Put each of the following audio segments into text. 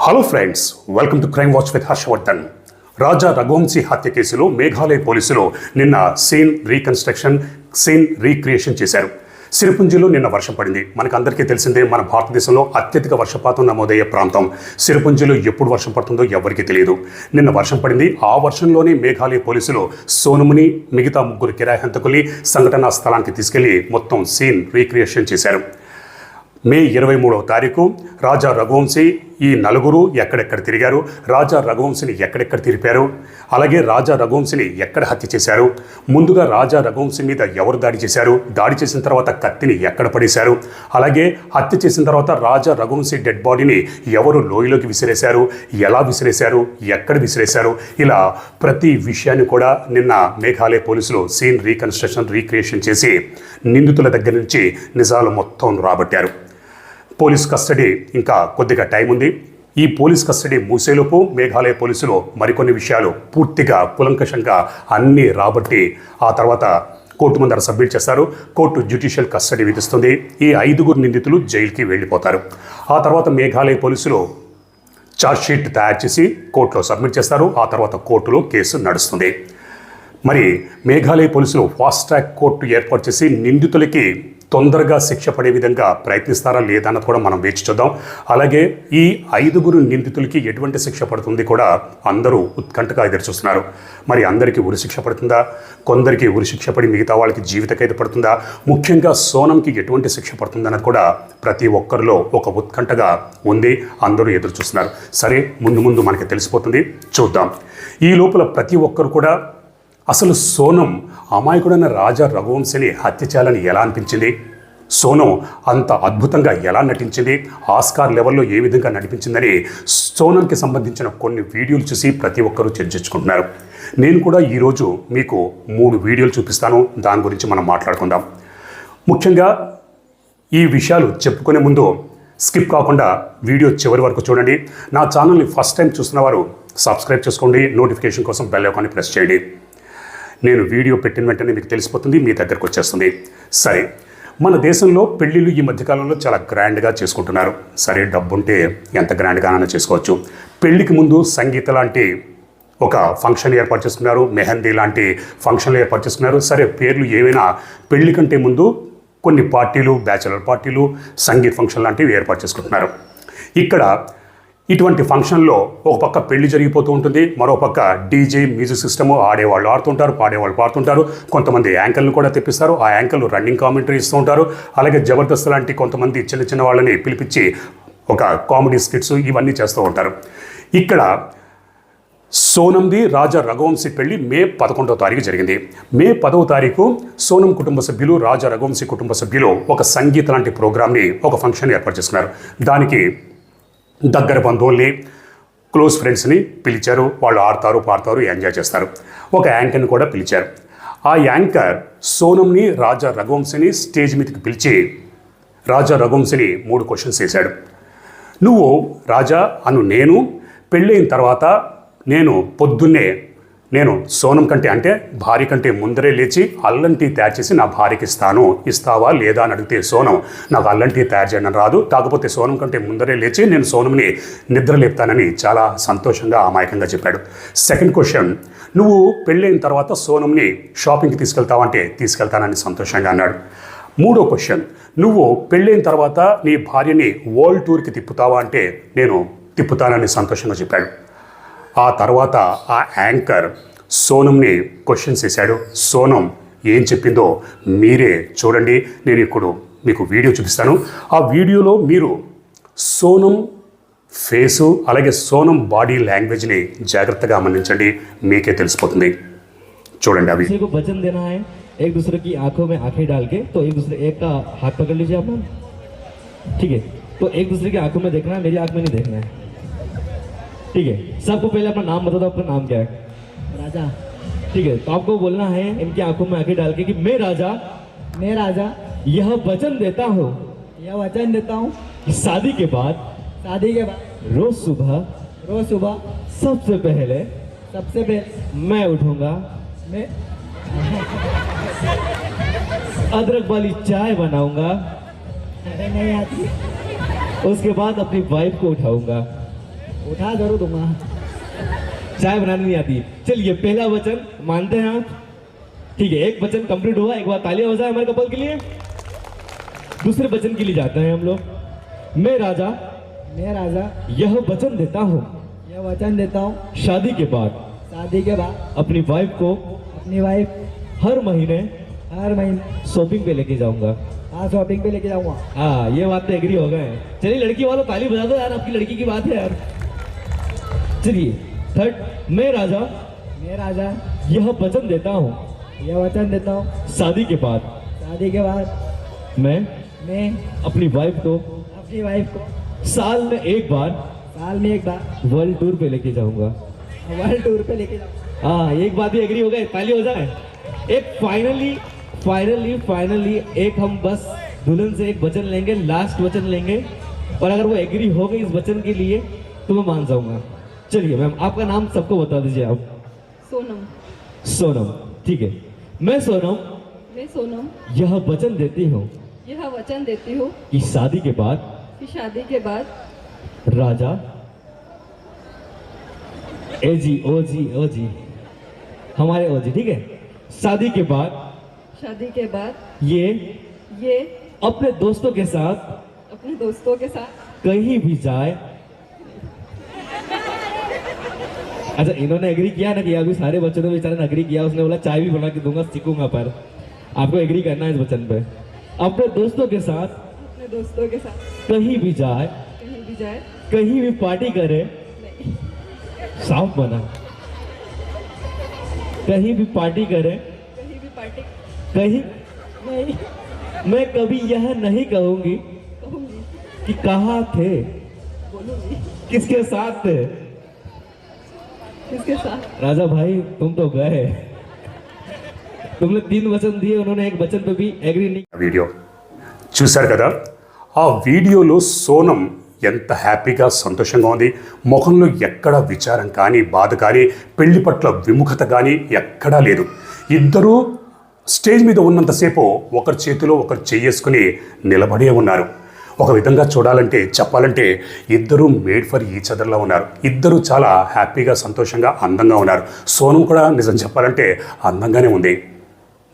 Hello friends welcome to crime watch with Harshavardhan Raja Raghuvanshi హత్య కేసులో మేఘాలయ పోలీసులు నిన్న సీన్ రీకన్స్ట్రక్షన్ సీన్ రీక్రియేషన్ చేశారు. సిరిపుంజిలో నిన్న వర్షం పడింది. మనకు అందరికీ తెలిసిందే మన భారతదేశంలో అత్యధిక వర్షపాతం నమోదయ్యే ప్రాంతం. సిరిపుంజిలో ఎప్పుడు వర్షం పడుతుందో ఎవరికీ తెలియదు. నిన్న వర్షం పడింది. ఆ వర్షంలోనే మేఘాలయ పోలీసులు సోనుముని మిగతా ముగ్గురు కిరాయి హంతకుల్ని సంఘటనా స్థలానికి తీసుకెళ్ళి మొత్తం సీన్ రీక్రియేషన్ చేశారు. మే ఇరవై మూడవ తారీఖు రాజా రఘువంశీ ఈ నలుగురు ఎక్కడెక్కడ తిరిగారు? రాజా రఘువంశిని ఎక్కడెక్కడ తిరిపారు? అలాగే రాజా రఘువంశిని ఎక్కడ హత్య చేశారు? ముందుగా రాజా రఘువంశి మీద ఎవరు దాడి చేశారు? దాడి చేసిన తర్వాత కత్తిని ఎక్కడ పడేశారు? అలాగే హత్య చేసిన తర్వాత రాజా రఘువంశి డెడ్ బాడీని ఎవరు లోయలోకి విసిరేశారు? ఎలా విసిరేశారు? ఎక్కడ విసిరేశారు? ఇలా ప్రతి విషయాన్ని కూడా నిన్న మేఘాలయ పోలీసులు సీన్ రీకన్స్ట్రక్షన్ రీక్రియేషన్ చేసి నిందితుల దగ్గర నుంచి నిజాలు మొత్తం రాబట్టారు. పోలీస్ కస్టడీ ఇంకా కొద్దిగా టైం ఉంది. ఈ పోలీస్ కస్టడీ మూసేలోపు మేఘాలయ పోలీసులు మరికొన్ని విషయాలు పూర్తిగా కులంకషంగా అన్నీ రాబట్టి ఆ తర్వాత కోర్టు ముందర సబ్మిట్ చేస్తారు. కోర్టు జ్యుడిషియల్ కస్టడీ విధిస్తుంది. ఈ ఐదుగురు నిందితులు జైలుకి వెళ్ళిపోతారు. ఆ తర్వాత మేఘాలయ పోలీసులు ఛార్జ్షీట్ తయారు చేసి కోర్టులో సబ్మిట్ చేస్తారు. ఆ తర్వాత కోర్టులో కేసు నడుస్తుంది. మరి మేఘాలయ పోలీసులు ఫాస్ట్ ట్రాక్ కోర్టు ఏర్పాటు చేసి నిందితులకి తొందరగా శిక్ష పడే విధంగా ప్రయత్నిస్తారా లేదా అన్నది కూడా మనం వేచి చూద్దాం. అలాగే ఈ ఐదుగురు నిందితులకి ఎటువంటి శిక్ష పడుతుంది కూడా అందరూ ఉత్కంఠగా ఎదురు చూస్తున్నారు. మరి అందరికీ ఉరిశిక్ష పడుతుందా? కొందరికి ఉరిశిక్ష పడి మిగతా వాళ్ళకి జీవిత ఖైదు పడుతుందా? ముఖ్యంగా సోనంకి ఎటువంటి శిక్ష పడుతుందన్నది కూడా ప్రతి ఒక్కరిలో ఒక ఉత్కంఠగా ఉంది. అందరూ ఎదురు చూస్తున్నారు. సరే ముందు ముందు మనకి తెలిసిపోతుంది. చూద్దాం. ఈ లోపల ప్రతి ఒక్కరు కూడా అసలు సోనం అమాయకుడైన రాజా రఘువంశిని హత్య చేయాలని ఎలా అనిపించింది? సోనం అంత అద్భుతంగా ఎలా నటించింది? ఆస్కార్ లెవెల్లో ఏ విధంగా నటిపించిందని సోనంకి సంబంధించిన కొన్ని వీడియోలు చూసి ప్రతి ఒక్కరూ చర్చించుకుంటున్నారు. నేను కూడా ఈరోజు మీకు మూడు వీడియోలు చూపిస్తాను. దాని గురించి మనం మాట్లాడుకుందాం. ముఖ్యంగా ఈ విషయాలు చెప్పుకునే ముందు స్కిప్ కాకుండా వీడియో చివరి వరకు చూడండి. నా ఛానల్ని ఫస్ట్ టైం చూసిన వారు సబ్స్క్రైబ్ చేసుకోండి. నోటిఫికేషన్ కోసం బెల్ ఐకాన్ని ప్రెస్ చేయండి. నేను వీడియో పెట్టిన వెంటనే మీకు తెలిసిపోతుంది మీ దగ్గరకు వచ్చేస్తుంది. సరే మన దేశంలో పెళ్ళిళ్ళు ఈ మధ్యకాలంలో చాలా గ్రాండ్గా చేసుకుంటున్నారు. సరే డబ్బుంటే ఎంత గ్రాండ్గానైనా చేసుకోవచ్చు. పెళ్ళికి ముందు సంగీత లాంటి ఒక ఫంక్షన్ ఏర్పాటు చేసుకున్నారు మెహందీ లాంటి ఫంక్షన్లు ఏర్పాటు చేసుకున్నారు సరే పేర్లు ఏవైనా పెళ్ళి కంటే ముందు కొన్ని పార్టీలు బ్యాచులర్ పార్టీలు సంగీత్ ఫంక్షన్ లాంటివి ఏర్పాటు చేసుకుంటున్నారు. ఇక్కడ ఇటువంటి ఫంక్షన్లో ఒక పక్క పెళ్ళి జరిగిపోతూ ఉంటుంది మరో పక్క డీజే మ్యూజిక్ సిస్టమ్ ఆడేవాళ్ళు ఆడుతుంటారు పాడేవాళ్ళు పాడుతుంటారు. కొంతమంది యాంకర్లు కూడా తెప్పిస్తారు. ఆ యాంకర్లు రన్నింగ్ కామెంటరీ ఇస్తూ ఉంటారు. అలాగే జబర్దస్త్ లాంటి కొంతమంది చిన్న చిన్న వాళ్ళని పిలిపించి ఒక కామెడీ స్కిట్స్ ఇవన్నీ చేస్తూ ఉంటారు. ఇక్కడ సోనంది రాజా రఘువంశీ పెళ్ళి మే పదకొండవ తారీఖు జరిగింది. మే పదవ తారీఖు సోనం కుటుంబ సభ్యులు రాజా రఘువంశీ కుటుంబ సభ్యులు ఒక సంగీత లాంటి ప్రోగ్రామ్ని ఒక ఫంక్షన్ ఏర్పాటు చేసుకున్నారు. దానికి దగ్గర బంధువుల్ని క్లోజ్ ఫ్రెండ్స్ని పిలిచారు. వాళ్ళు ఆడతారు పాడతారు ఎంజాయ్ చేస్తారు. ఒక యాంకర్ని కూడా పిలిచారు. ఆ యాంకర్ సోనంని రాజా రఘువంశిని స్టేజ్ మీదకి పిలిచి రాజా రఘువంశిని మూడు క్వశ్చన్స్ వేశాడు నువ్వు రాజా అను నేను పెళ్ళైన తర్వాత నేను పొద్దున్నే నేను సోనం కంటే అంటే భార్య కంటే ముందరే లేచి అల్లం టీ తయారు చేసి నా భార్యకి ఇస్తాను. ఇస్తావా లేదా అని అడిగితే సోనం నాకు అల్లం టీ తయారు చేయడం రాదు. కాకపోతే సోనం కంటే ముందరే లేచి నేను సోనంని నిద్ర లేపుతానని చాలా సంతోషంగా అమాయకంగా చెప్పాడు. సెకండ్ క్వశ్చన్ నువ్వు పెళ్ళైన తర్వాత సోనంని షాపింగ్కి తీసుకెళ్తావా అంటే తీసుకెళ్తానని సంతోషంగా అన్నాడు. మూడో క్వశ్చన్ నువ్వు పెళ్ళైన తర్వాత నీ భార్యని వరల్డ్ టూర్కి తిప్పుతావా అంటే నేను తిప్పుతానని సంతోషంగా చెప్పాడు. ఆ తర్వాత ఆ యాంకర్ సోనంని క్వశ్చన్స్ వేశాడు సోనం ఏం చెప్పిందో మీరే చూడండి నేను ఇప్పుడు మీకు వీడియో చూపిస్తాను ఆ వీడియోలో మీరు సోనం ఫేసు అలాగే సోనం బాడీ లాంగ్వేజ్ని జాగ్రత్తగా గమనించండి మీకే తెలిసిపోతుంది చూడండి అవి दूसरे को वचन देना है एक दूसरे की आंखों में आंखें डाल के तो एक दूसरे एक का हाथ पकड़ लीजिए आप मैम ठीक है तो एक दूसरे की आंखों में देखना है मेरी आंख में नहीं देखना है ठीक है सबको पहले अपना नाम बता दो आपका नाम क्या है? राजा। ठीक है तो आपको बोलना है इनकी आँखों में आँखें डाल के कि मैं राजा। मैं राजा। यह वचन देता हूँ। यह वचन देता हूँ। शादी के बाद शादी के बाद। रोज सुबह रोज सुबह। सबसे पहले सबसे पहले। मैं उठूँगा। मैं अदरक वाली चाय बनाऊँगा। नहीं आती। उसके बाद अपनी वाइफ को उठाऊँगा। उठा ज़रूर दूँगा चाय बनानी नहीं आती। चलिए पहला वचन मानते हैं आप। ठीक है एक वचन कंप्लीट हुआ एक बार तालियाँ हो जाए हमारे कपल के लिए। दूसरे वचन के लिए जाते हैं हम लोग। मैं राजा मैं राजा यह वचन देता हूँ। यह वचन देता हूँ। शादी के बाद शादी के बाद अपनी वाइफ को अपनी वाइफ हर महीने हर महीने शॉपिंग पे लेके जाऊँगा। हाँ शॉपिंग पे लेके जाऊँगा। हाँ ये बात तो एग्री हो गए। चलिए लड़की वालों ताली बजा दो यार आपकी लड़की की बात है यार। चलिए थर्ड मैं राजा। मैं राजा। यह वचन देता हूँ। यह वचन देता हूँ। शादी के बाद। शादी के बाद मैं मैं अपनी वाइफ को अपनी वाइफ को साल में एक बार साल में एक बार वर्ल्ड टूर पे लेके जाऊँगा। वर्ल्ड टूर पे लेके जाऊँगा। हाँ एक बात ही एग्री हो गए पहले हो जाए एक फाइनली फाइनली फाइनली एक हम बस दुल्हन से एक वचन लेंगे लास्ट वचन लेंगे। और अगर वो एग्री हो गई इस वचन के लिए तो मैं मान जाऊँगा। चलिए मैम आपका नाम सबको बता दीजिए आप। सोनम। सोनम ठीक है। मैं सोनम मैं सोनम। यह वचन देती हूँ यह वचन देती हूँ कि शादी के बाद कि शादी के बाद राजा ए जी ओ जी ओ जी हमारे ओ जी ठीक है। शादी के बाद शादी के बाद ये ये अपने दोस्तों के साथ अपने दोस्तों के साथ कहीं भी जाए अच्छा इन्होंने एग्री किया ना कि अभी सारे बच्चों ने बेचारे ने एग्री किया उसने बोला चाय भी बना के दूँगा सीखूँगा पर। आपको एग्री करना है इस वचन पे। अपने दोस्तों के साथ अपने दोस्तों के साथ। कहीं भी जाए। कहीं भी जाए। कहीं भी पार्टी करे। साफ़ बना। कहीं भी पार्टी करे। कहीं भी पार्टी कहीं नहीं। मैं कभी यह नहीं कहूँगी कहूँगी। कि कहा थे। किसके साथ थे। किसके साथ राजा भाई तुम तो गए तुमने तीन वचन दिए उन्होंने एक वचन पे भी एग्री नहीं వీడియో చూశారు కదా ఆ వీడియోలో సోనం ఎంత హ్యాపీగా సంతోషంగా ఉంది ముఖంలో ఎక్కడ విచారం కానీ బాధ కానీ పెళ్లి పట్ల విముఖత కానీ ఎక్కడా లేదు ఇద్దరూ స్టేజ్ మీద ఉన్నంతసేపు ఒకరి చేతిలో ఒకరు చేసుకుని నిలబడే ఉన్నారు ఒక విధంగా చూడాలంటే చెప్పాలంటే ఇద్దరు మేడ్ ఫర్ ఈచ్ అదర్లా ఉన్నారు. ఇద్దరు చాలా హ్యాపీగా సంతోషంగా అందంగా ఉన్నారు. సోనం కూడా నిజం చెప్పాలంటే అందంగానే ఉంది.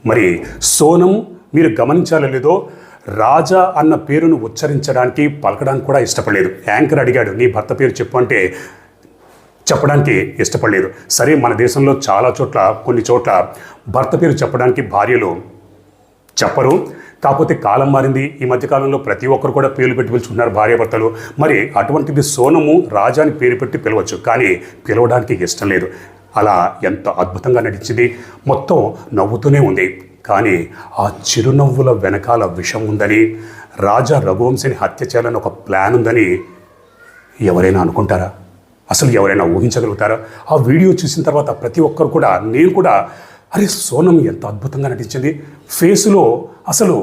మరి సోనం మీరు గమనించాలో లేదో రాజా అన్న పేరును ఉచ్చరించడానికి పలకడానికి కూడా ఇష్టపడలేదు. యాంకర్ అడిగాడు నీ భర్త పేరు చెప్పు అంటే చెప్పడానికి ఇష్టపడలేదు. సరే మన దేశంలో చాలా చోట్ల కొన్ని చోట్ల భర్త పేరు చెప్పడానికి భార్యలు చెప్పరు. కాకపోతే కాలం మారింది. ఈ మధ్యకాలంలో ప్రతి ఒక్కరు కూడా పేర్లు పెట్టి పిలుచుకుంటున్నారు భార్యాభర్తలు. మరి అటువంటిది సోనము రాజాని పేరు పెట్టి పిలవచ్చు. కానీ పిలవడానికి ఇష్టం లేదు. అలా ఎంత అద్భుతంగా నటించింది. మొత్తం నవ్వుతూనే ఉంది. కానీ ఆ చిరునవ్వుల వెనకాల విషం ఉందని రాజా రఘువంశిని హత్య చేయాలని ఒక ప్లాన్ ఉందని ఎవరైనా అనుకుంటారా? అసలు ఎవరైనా ఊహించగలుగుతారా? ఆ వీడియో చూసిన తర్వాత ప్రతి ఒక్కరు కూడా నేను కూడా అరే సోనం ఎంత అద్భుతంగా నటించింది. ఫేసులో అసలు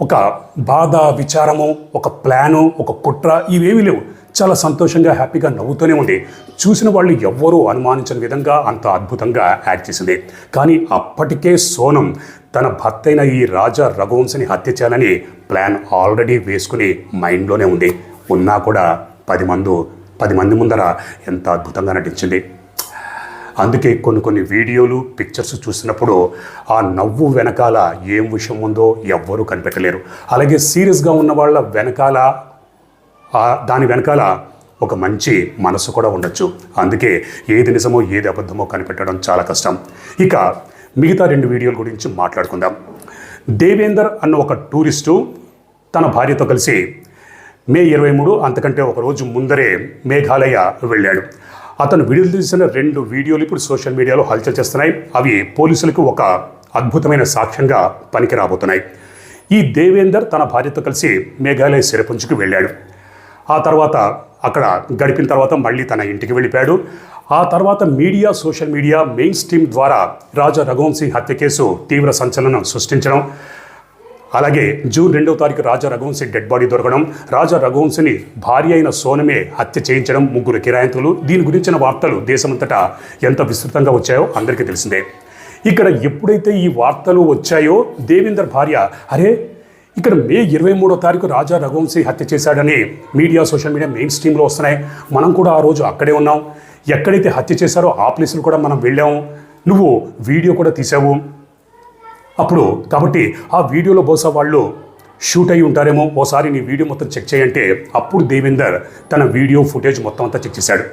ఒక బాధ విచారము ఒక ప్లాను ఒక కుట్ర ఇవేమీ లేవు. చాలా సంతోషంగా హ్యాపీగా నవ్వుతూనే ఉంది చూసిన వాళ్ళు ఎవ్వరూ అనుమానించని విధంగా అంత అద్భుతంగా యాక్ట్ చేసింది. కానీ అప్పటికే సోనం తన భర్త అయిన ఈ రాజా రఘువంశని హత్య చేయాలని ప్లాన్ ఆల్రెడీ వేసుకుని మైండ్లోనే ఉంది. ఉన్నా కూడా పది మందు పది మంది ముందర ఎంత అద్భుతంగా నటించింది. అందుకే కొన్ని కొన్ని వీడియోలు పిక్చర్స్ చూసినప్పుడు ఆ నవ్వు వెనకాల ఏం విషయం ఉందో ఎవ్వరూ కనిపెట్టలేరు. అలాగే సీరియస్గా ఉన్న వాళ్ళ వెనకాల దాని వెనకాల ఒక మంచి మనసు కూడా ఉండొచ్చు. అందుకే ఏది నిజమో ఏది అబద్ధమో కనిపెట్టడం చాలా కష్టం. ఇక మిగతా రెండు వీడియోల గురించి మాట్లాడుకుందాం. దేవేందర్ అన్న ఒక టూరిస్టు తన భార్యతో కలిసి మే ఇరవై మూడు అంతకంటే ఒక రోజు ముందరే మేఘాలయ వెళ్ళాడు. అతను విడుదల చేసిన రెండు వీడియోలు ఇప్పుడు సోషల్ మీడియాలో హల్చల్ చేస్తున్నాయి. అవి పోలీసులకు ఒక అద్భుతమైన సాక్ష్యంగా పనికిరాబోతున్నాయి. ఈ దేవేందర్ తన భార్యతో కలిసి మేఘాలయ సిరపుంజుకు వెళ్ళాడు. ఆ తర్వాత అక్కడ గడిపిన తర్వాత మళ్ళీ తన ఇంటికి వెళ్ళిపోయాడు. ఆ తర్వాత media social media mainstream ద్వారా రాజా రఘువంశీ హత్య కేసు తీవ్ర సంచలనం సృష్టించడం అలాగే జూన్ రెండవ తారీఖు రాజా రఘువంశీ డెడ్ బాడీ దొరకడం రాజా రఘువంశిని భార్య అయిన సోనమే హత్య చేయించడం ముగ్గురు కిరాయింతులు. దీని గురించిన వార్తలు దేశమంతటా ఎంత విస్తృతంగా వచ్చాయో అందరికీ తెలిసిందే. ఇక్కడ ఎప్పుడైతే ఈ వార్తలు వచ్చాయో దేవేందర్ భార్య అరే ఇక్కడ మే ఇరవై మూడో తారీఖు రాజా రఘువంశీ హత్య చేశాడని మీడియా సోషల్ మీడియా మెయిన్ స్ట్రీమ్లో వస్తున్నాయి. మనం కూడా ఆ రోజు అక్కడే ఉన్నాం. ఎక్కడైతే హత్య చేశారో ఆ ప్లేసులు కూడా మనం వెళ్ళాము నువ్వు వీడియో కూడా తీసావు. అప్పుడు కాబట్టి ఆ వీడియోలో బహుశా వాళ్ళు షూట్ అయి ఉంటారేమో ఓసారి నీ వీడియో మొత్తం చెక్ చేయంటే అప్పుడు దేవేందర్ తన వీడియో ఫుటేజ్ మొత్తం అంతా చెక్ చేశాడు.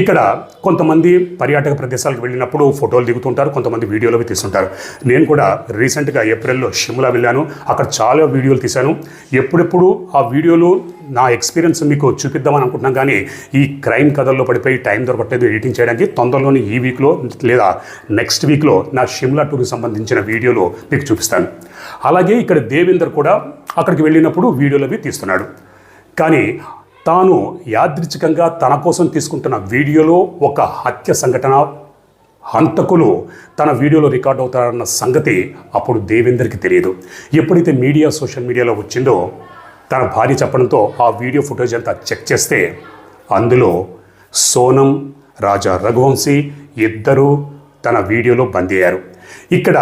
ఇక్కడ కొంతమంది పర్యాటక ప్రదేశాలకు వెళ్ళినప్పుడు ఫోటోలు దిగుతుంటారు కొంతమంది వీడియోలు అవి తీస్తుంటారు. నేను కూడా రీసెంట్గా ఏప్రిల్లో షిమ్లా వెళ్ళాను. అక్కడ చాలా వీడియోలు తీశాను. ఎప్పుడెప్పుడు ఆ వీడియోలు నా ఎక్స్పీరియన్స్ మీకు చూపిద్దామని అనుకుంటున్నాం కానీ ఈ క్రైమ్ కథల్లో పడిపోయి టైం దొరకట్లేదు ఎడిటింగ్ చేయడానికి. తొందరలోని ఈ వీక్లో లేదా నెక్స్ట్ వీక్లో నా షిమ్లా టూర్కి సంబంధించిన వీడియోలు మీకు చూపిస్తాను. అలాగే ఇక్కడ దేవేందర్ కూడా అక్కడికి వెళ్ళినప్పుడు వీడియోలు అవి తీస్తున్నాడు. కానీ తాను యాదృచ్ఛికంగా తన కోసం తీసుకుంటున్న వీడియోలో ఒక హత్య సంఘటన హంతకులు తన వీడియోలో రికార్డ్ అవుతారన్న సంగతి అప్పుడు దేవేందర్కి తెలియదు. ఎప్పుడైతే మీడియా సోషల్ మీడియాలో వచ్చిందో తన భార్య చెప్పడంతో ఆ వీడియో ఫుటేజ్ అంతా చెక్ చేస్తే అందులో సోనం రాజా రఘువంశీ ఇద్దరూ తన వీడియోలో బందీ అయ్యారు. ఇక్కడ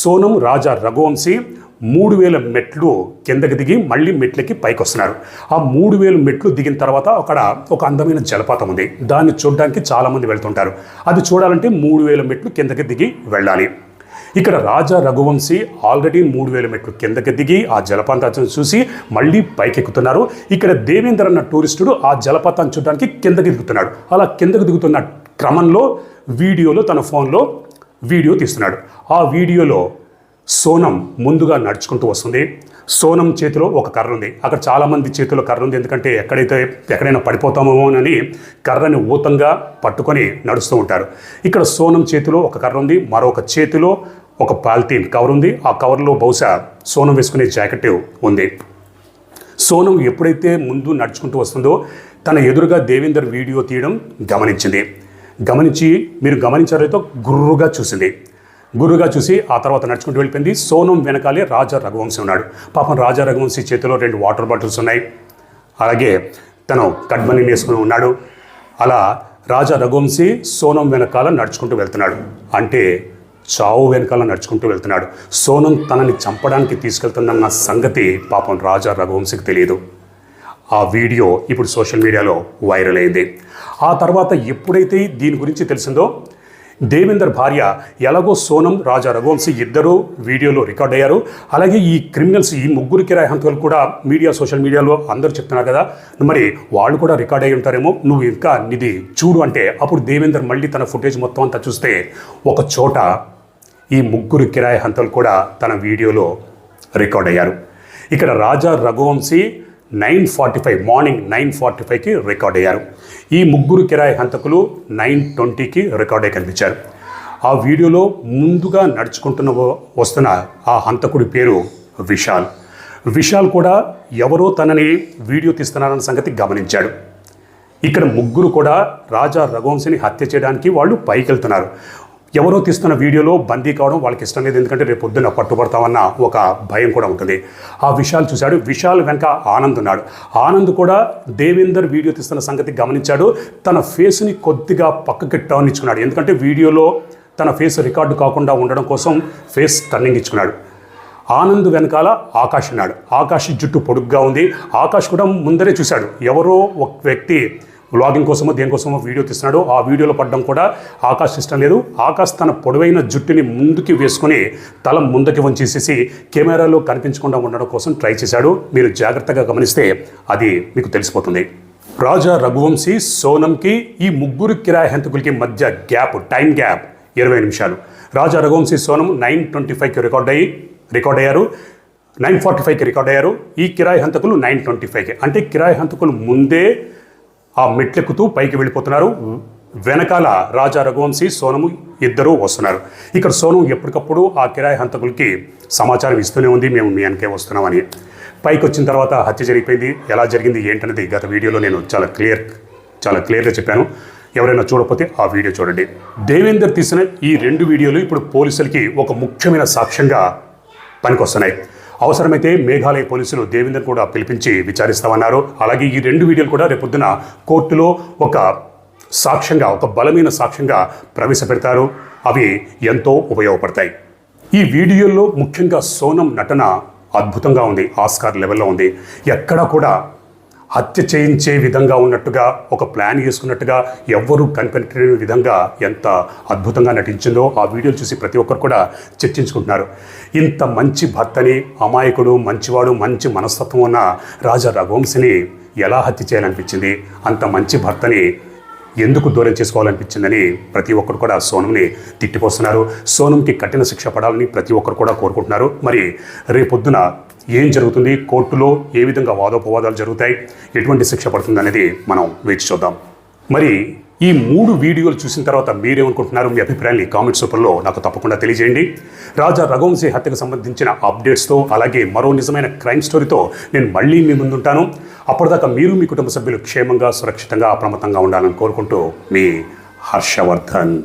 సోనం రాజా రఘువంశీ మూడు వేల మెట్లు కిందకి దిగి మళ్ళీ మెట్లకి పైకి వస్తున్నారు ఆ మూడు వేల మెట్లు దిగిన తర్వాత అక్కడ ఒక అందమైన జలపాతం ఉంది. దాన్ని చూడడానికి చాలామంది వెళ్తుంటారు. అది చూడాలంటే మూడు వేల మెట్లు కిందకి దిగి వెళ్ళాలి. ఇక్కడ రాజా రఘువంశీ ఆల్రెడీ మూడు వేల మెట్లు కిందకి దిగి ఆ జలపాతాన్ని చూసి మళ్ళీ పైకెక్కుతున్నారు. ఇక్కడ దేవేందర్ అన్న టూరిస్టుడు ఆ జలపాతాన్ని చూడడానికి కిందకి దిగుతున్నాడు. అలా కిందకి దిగుతున్న క్రమంలో వీడియోలో తన ఫోన్లో వీడియో తీస్తున్నాడు. ఆ వీడియోలో సోనం ముందుగా నడుచుకుంటూ వస్తుంది. సోనం చేతిలో ఒక కర్ర ఉంది. అక్కడ చాలామంది చేతిలో కర్ర ఉంది. ఎందుకంటే ఎక్కడైతే ఎక్కడైనా పడిపోతామో అని కర్రని ఊతంగా పట్టుకొని నడుస్తూ ఉంటారు. ఇక్కడ సోనం చేతిలో ఒక కర్ర ఉంది. మరొక చేతిలో ఒక పాలిథీన్ కవర్ ఉంది. ఆ కవర్లో బహుశా సోనం వేసుకునే జాకెట్ ఉంది. సోనం ఎప్పుడైతే ముందు నడుచుకుంటూ వస్తుందో తన ఎదురుగా దేవేందర్ వీడియో తీయడం గమనించింది. గమనించి మీరు గమనించారైతే గుర్రుగా చూసింది. గురుగా చూసి ఆ తర్వాత నడుచుకుంటూ వెళ్ళిపోయింది. సోనం వెనకాలే రాజా రఘువంశీ ఉన్నాడు. పాపం రాజా రఘువంశీ చేతిలో రెండు వాటర్ బాటిల్స్ ఉన్నాయి. అలాగే తను కడ్మని వేసుకుని ఉన్నాడు. అలా రాజా రఘువంశీ సోనం వెనకాల నడుచుకుంటూ వెళ్తున్నాడు. అంటే చావు వెనకాల నడుచుకుంటూ వెళ్తున్నాడు. సోనం తనని చంపడానికి తీసుకెళ్తుందన్న సంగతి పాపం రాజా రఘువంశీకి తెలియదు. ఆ వీడియో ఇప్పుడు సోషల్ మీడియాలో వైరల్ అయింది. ఆ తర్వాత ఎప్పుడైతే దీని గురించి తెలిసిందో దేవేందర్ భార్య ఎలాగో సోనం రాజా రఘువంశీ ఇద్దరూ వీడియోలో రికార్డ్ అయ్యారు. అలాగే ఈ క్రిమినల్స్ ఈ ముగ్గురు కిరాయి హంతకులు కూడా మీడియా సోషల్ మీడియాలో అందరూ చెప్తున్నారు కదా. మరి వాళ్ళు కూడా రికార్డ్ అయి ఉంటారేమో? నువ్వు ఇంకా నిధి చూడు అంటే అప్పుడు దేవేందర్ మళ్ళీ తన ఫుటేజ్ మొత్తం అంతా చూస్తే ఒక చోట ఈ ముగ్గురు కిరాయి హంతలు కూడా తన వీడియోలో రికార్డ్ అయ్యారు. ఇక్కడ Raja Raghuvanshi nine forty five morning nine forty ఫైవ్కి రికార్డ్ అయ్యారు. ఈ ముగ్గురు కిరాయి హంతకులు నైన్ ట్వంటీకి రికార్డ్ అయ్యి కనిపించారు. ఆ వీడియోలో ముందుగా నడుచుకుంటున్న వస్తున్న ఆ హంతకుడి పేరు విశాల్. విశాల్ కూడా ఎవరో తనని వీడియో తీస్తున్నారన్న సంగతి గమనించాడు. ఇక్కడ ముగ్గురు కూడా రాజా రఘువంశిని హత్య చేయడానికి వాళ్ళు పైకి వెళ్తున్నారు ఎవరో తీస్తున్న వీడియోలో బందీ కావడం వాళ్ళకి ఇష్టం లేదు. ఎందుకంటే రేపు పొద్దున్న పట్టుబడతామన్న ఒక భయం కూడా ఉంటుంది. ఆ విశాల్ చూశాడు. విశాల్ వెనక ఆనంద్ ఉన్నాడు. ఆనంద్ కూడా దేవేందర్ వీడియో తీస్తున్న సంగతి గమనించాడు. తన ఫేస్ని కొద్దిగా పక్కకి టర్న్ ఇచ్చుకున్నాడు. ఎందుకంటే వీడియోలో తన ఫేస్ రికార్డు కాకుండా ఉండడం కోసం ఫేస్ టర్నింగ్ ఇచ్చుకున్నాడు. ఆనంద్ వెనకాల ఆకాష్ ఉన్నాడు. ఆకాష్ జుట్టు పొడుగ్గా ఉంది. ఆకాష్ కూడా ముందరే చూశాడు. ఎవరో ఒక వ్యక్తి వ్లాగింగ్ కోసమో దేనికోసమో వీడియో తీస్తున్నాడు ఆ వీడియోలో పడడం కూడా ఆకాష్ ఇష్టం లేదు. ఆకాష్ తన పొడవైన జుట్టుని ముందుకి వేసుకుని తల ముందుకి వంచేసేసి కెమెరాలో కనిపించకుండా ఉండడం కోసం ట్రై చేశాడు. మీరు జాగ్రత్తగా గమనిస్తే అది మీకు తెలిసిపోతుంది. రాజా రఘువంశీ సోనంకి ఈ ముగ్గురు కిరాయి హంతకులకి మధ్య గ్యాప్ టైం గ్యాప్ ఇరవై నిమిషాలు. రాజా రఘువంశీ సోనం నైన్ ట్వంటీ ఫైవ్కి రికార్డ్ అయ్యి రికార్డ్ అయ్యారు. నైన్ ఫార్టీ ఫైవ్కి రికార్డ్ అయ్యారు. ఈ కిరాయి హంతకులు నైన్ ట్వంటీ ఫైవ్కి. అంటే కిరాయి హంతకులు ముందే ఆ మెట్లెక్కుతూ పైకి వెళ్ళిపోతున్నారు. వెనకాల రాజా రఘువంశీ సోనము ఇద్దరూ వస్తున్నారు. ఇక్కడ సోనం ఎప్పటికప్పుడు ఆ కిరాయి హంతకులకి సమాచారం ఇస్తూనే ఉంది. మేము మీ వెనకే వస్తున్నామని. పైకి వచ్చిన తర్వాత హత్య జరిగిపోయింది. ఎలా జరిగింది ఏంటనేది గత వీడియోలో నేను చాలా క్లియర్ చాలా క్లియర్గా చెప్పాను. ఎవరైనా చూడకపోతే ఆ వీడియో చూడండి. దేవేందర్ తీసిన ఈ రెండు వీడియోలు ఇప్పుడు పోలీసులకి ఒక ముఖ్యమైన సాక్ష్యంగా పనికొస్తున్నాయి. అవసరమైతే మేఘాలయ పోలీసులు దేవేందర్ కూడా పిలిపించి విచారిస్తామన్నారు. అలాగే ఈ రెండు వీడియోలు కూడా రేపొద్దున కోర్టులో ఒక సాక్ష్యంగా ఒక బలమైన సాక్ష్యంగా ప్రవేశపెడతారు. అవి ఎంతో ఉపయోగపడతాయి. ఈ వీడియోల్లో ముఖ్యంగా సోనం నటన అద్భుతంగా ఉంది ఆస్కార్ లెవెల్లో ఉంది. ఎక్కడా కూడా హత్య చేయించే విధంగా ఉన్నట్టుగా ఒక ప్లాన్ వేసుకున్నట్టుగా ఎవ్వరూ కనిపెట్టలేని విధంగా ఎంత అద్భుతంగా నటించిందో ఆ వీడియోలు చూసి ప్రతి ఒక్కరు కూడా చర్చించుకుంటున్నారు. ఇంత మంచి భర్తని అమాయకుడు మంచివాడు మంచి మనస్తత్వం ఉన్న రాజా రఘువంశిని ఎలా హత్య చేయాలనిపించింది? అంత మంచి భర్తని ఎందుకు దూరం చేసుకోవాలనిపించిందని ప్రతి ఒక్కరు కూడా సోనంని తిట్టిపోస్తున్నారు. సోనంకి కఠిన శిక్ష పడాలని ప్రతి ఒక్కరు కూడా కోరుకుంటున్నారు. మరి రేపొద్దున ఏం జరుగుతుంది? కోర్టులో ఏ విధంగా వాదోపవాదాలు జరుగుతాయి? ఎటువంటి శిక్ష పడుతుంది అనేది మనం వేచి చూద్దాం. మరి ఈ మూడు వీడియోలు చూసిన తర్వాత మీరేమనుకుంటున్నారు? మీ అభిప్రాయాన్ని కామెంట్స్ రూపంలో నాకు తప్పకుండా తెలియజేయండి. రాజా రఘువంశీ హత్యకు సంబంధించిన అప్డేట్స్తో అలాగే మరో నిజమైన క్రైమ్ స్టోరీతో నేను మళ్ళీ మీ ముందుంటాను. అప్పటిదాకా మీరు మీ కుటుంబ సభ్యులు క్షేమంగా సురక్షితంగా అప్రమత్తంగా ఉండాలని కోరుకుంటూ మీ హర్షవర్ధన్.